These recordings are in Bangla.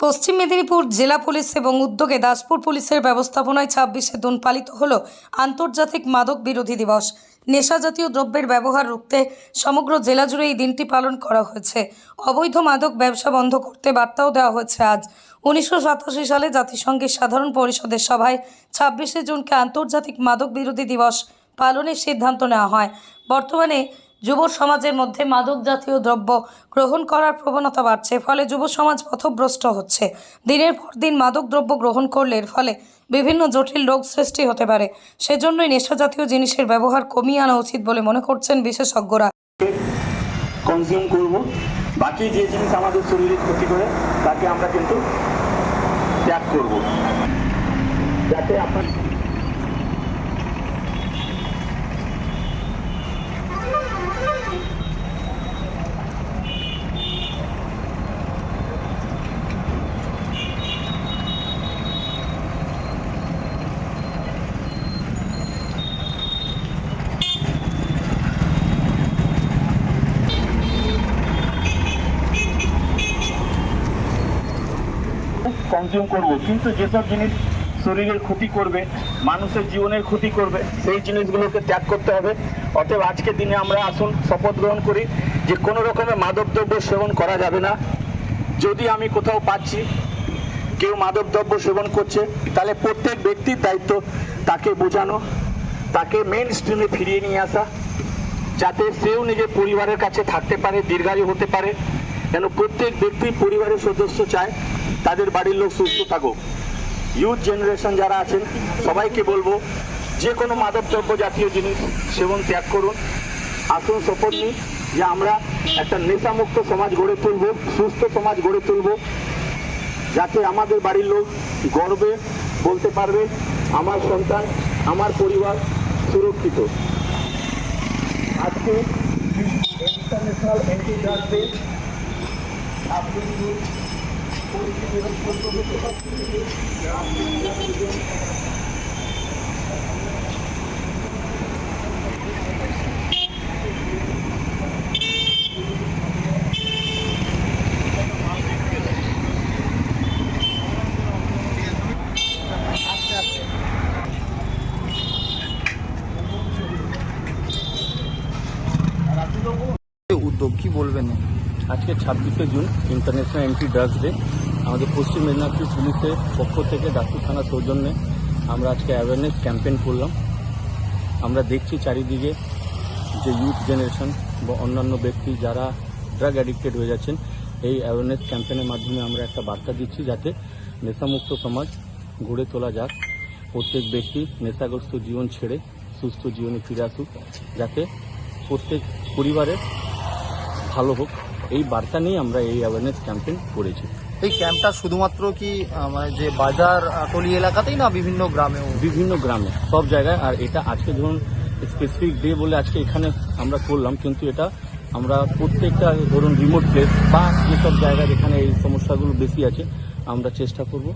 পশ্চিম মেদিনীপুর জেলা পুলিশ এবং উদ্যোগে দাসপুর পুলিশের ব্যবস্থাপনায় ছাব্বিশে জুন পালিত হল আন্তর্জাতিক মাদক বিরোধী দিবস। নেশাজাতীয় দ্রব্যের ব্যবহার রুখতে সমগ্র জেলা জুড়ে এই দিনটি পালন করা হয়েছে। অবৈধ মাদক ব্যবসা বন্ধ করতে বার্তাও দেওয়া হয়েছে আজ। উনিশশো সাতাশি সালে জাতিসংঘের সাধারণ পরিষদের সভায় ছাব্বিশে জুনকে আন্তর্জাতিক মাদক বিরোধী দিবস পালনের সিদ্ধান্ত নেওয়া হয়। বর্তমানে যুব সমাজের মধ্যে মাদক জাতীয় দ্রব্য গ্রহণ করার প্রবণতা বাড়ছে, ফলে যুব সমাজ পথভ্রষ্ট হচ্ছে। দিনের পর দিন মাদক দ্রব্য গ্রহণ করলে এর ফলে বিভিন্ন জটিল রোগ সৃষ্টি হতে পারে। সেজন্যই নেশা জাতীয় জিনিসের ব্যবহার কমিয়ে আনা উচিত বলে মনে করছেন বিশেষজ্ঞরা। কনজিউম করব। বাকি যে জিনিস আমাদের ক্ষতি করে, তাকে আমরা কিন্তু ত্যাগ করব। যাতে আপনার কনজিউম করব। কিন্তু যেসব জিনিস শরীরের ক্ষতি করবে, মানুষের জীবনের ক্ষতি করবে, সেই জিনিসগুলোকে ত্যাগ করতে হবে। অতএব আজকের দিনে আমরা আসুন, শপথ গ্রহণ করি যে কোনো রকমের মাদকদ্রব্য সেবন করা যাবে না। যদি আমি কোথাও পাচ্ছি, কেউ মাদকদ্রব্য সেবন করছে, তাহলে প্রত্যেক ব্যক্তির দায়িত্ব তাকে বোঝানো, তাকে মেন স্ট্রিমে ফিরিয়ে নিয়ে আসা, যাতে সেও নিজের পরিবারের কাছে থাকতে পারে, দীর্ঘায়ু হতে পারে। কেন প্রত্যেক ব্যক্তি পরিবারের সদস্য চায়। তাদের বাড়ির লোক সুস্থ থাকুক। ইউথ জেনারেশন যারা আছেন, সবাইকে বলব, যে কোনো মাদকদ্রব্য জাতীয় জিনিস সেবন ত্যাগ করুন। আসুন শপথ নিই যে আমরা একটা নেশামুক্ত সমাজ গড়ে তুলব, সুস্থ সমাজ গড়ে তুলব, যাতে আমাদের বাড়ির লোক গর্বে বলতে পারবে, আমার সন্তান, আমার পরিবার সুরক্ষিত। আজকে ইন্টারন্যাশনাল অ্যান্টি ড্রাগ ডে আপনি উদ্যোগ কি বলবেন? আজকে ছাব্বিশে June international anti drugs day আমাদের পশ্চিম মেদিনীপুর পুলিশের পক্ষ থেকে দাসপুর থানা সৌজন্যে আমরা আজকে অ্যাওয়ারনেস ক্যাম্পেইন করলাম। আমরা দেখছি চারিদিকে যে ইউথ জেনারেশন বা অন্যান্য ব্যক্তি যারা ড্রাগ অ্যাডিক্টেড হয়ে যাচ্ছেন, এই অ্যাওয়ারনেস ক্যাম্পেইনের মাধ্যমে আমরা একটা বার্তা দিচ্ছি যাতে নেশামুক্ত সমাজ গড়ে তোলা যাক। প্রত্যেক ব্যক্তি নেশাগ্রস্ত জীবন ছেড়ে সুস্থ জীবনে ফিরে আসুক, যাতে প্রত্যেক পরিবারের ভালো হোক। এই বার্তা নিয়ে আমরা এই অ্যাওয়ারনেস ক্যাম্পেইন করেছি। এই ক্যাম্পটা শুধুমাত্র কি মানে যে বাজার আটলি এলাকাতেই না বিভিন্ন গ্রামেও? বিভিন্ন গ্রামে সব জায়গায়। আর এটা আজকে ধরুন স্পেসিফিক ডে বলে আজকে এখানে আমরা করলাম কিন্তু এটা আমরা প্রত্যেকটা ধরুন রিমোট প্লেস বা যেসব জায়গায় এখানে এই সমস্যাগুলো বেশি আছে আমরা চেষ্টা করব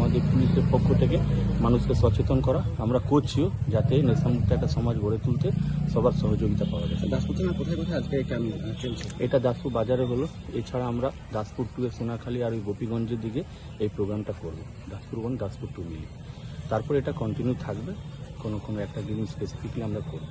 আমাদের পুলিশের পক্ষ থেকে মানুষকে সচেতন করা। আমরা করছিও যাতে নেশামুক্ত একটা সমাজ গড়ে তুলতে সবার সহযোগিতা পাওয়া যায়। দাসপুর থানা কোথায় কোথায় আজকে চলছে? এটা দাসপুর বাজারে হলো। এছাড়া আমরা দাসপুর টু সোনাখালী আর ওই গোপীগঞ্জের দিকে এই প্রোগ্রামটা করব। দাসপুর ওয়ান দাসপুর টু মিলিয়ে তারপর এটা কন্টিনিউ থাকবে। কোনো কোনো একটা দিন স্পেসিফিকলি আমরা করব।